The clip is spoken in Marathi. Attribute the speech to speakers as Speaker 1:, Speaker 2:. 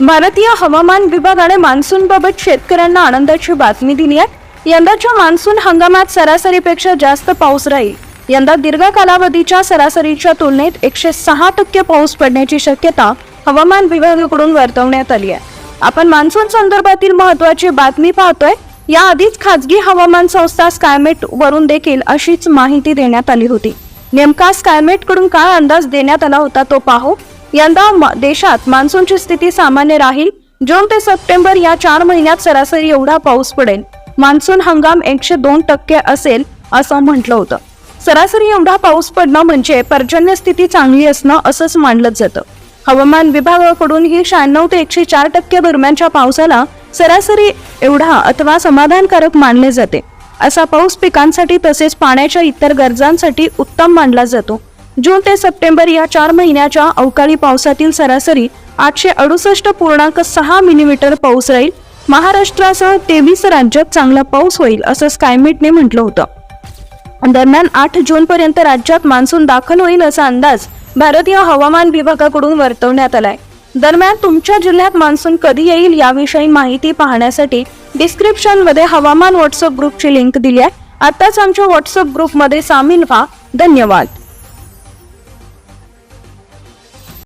Speaker 1: भारतीय हवामान विभागाने मान्सूनबाबत शेतकऱ्यांना आनंदाची बातमी दिली आहे. यंदाच्या मान्सून हंगामात सरासरीपेक्षा जास्त पाऊस राहील. यंदा दीर्घ कालावधीच्या सरासरीच्या तुलनेत एकशे सहा टक्के पाऊस पडण्याची शक्यता हवामान विभागाकडून वर्तवण्यात आली आहे. आपण मान्सून संदर्भातील महत्वाची बातमी पाहतोय. याआधीच खाजगी हवामान संस्था स्कायमेट वरून देखील अशीच माहिती देण्यात आली होती. नेमका स्कायमेटकडून काय अंदाज देण्यात आला होता तो पाहू. यंदा देशात मान्सूनची स्थिती सामान्य राहील. जून ते सप्टेंबर या चार महिन्यात सरासरी एवढा पाऊस पडेल. मान्सून हंगाम एकशे दोन टक्के असेल असं म्हटलं होतं. सरासरी एवढा पाऊस पडणं म्हणजे पर्जन्य स्थिती चांगली असणं असंच मानलं जातं. हवामान विभागाकडून ही शहाण्णव ते एकशे चार टक्के दरम्यानच्या पावसाला सरासरी एवढा अथवा समाधानकारक मानले जाते. असा पाऊस पिकांसाठी तसेच पाण्याच्या इतर गरजांसाठी उत्तम मानला जातो. जून ते सप्टेंबर या चार महिन्याच्या अवकाळी पावसातील सरासरी आठशे अडुसष्ट पूर्णांक सहा मिलीमीटर पाऊस राहील. महाराष्ट्रासह तेवीस राज्यात चांगला पाऊस होईल असं स्कायमेटने म्हटलं होतं. दरम्यान आठ जून पर्यंत राज्यात मान्सून दाखल होईल असा अंदाज भारतीय हवामान विभागाकडून वर्तवण्यात आलाय. दरम्यान तुमच्या जिल्ह्यात मान्सून कधी येईल याविषयी माहिती पाहण्यासाठी डिस्क्रिप्शनमध्ये हवामान व्हॉट्सअप ग्रुपची लिंक दिली आहे. आताच आमच्या व्हॉट्सअप ग्रुपमध्ये सामील व्हा. धन्यवाद.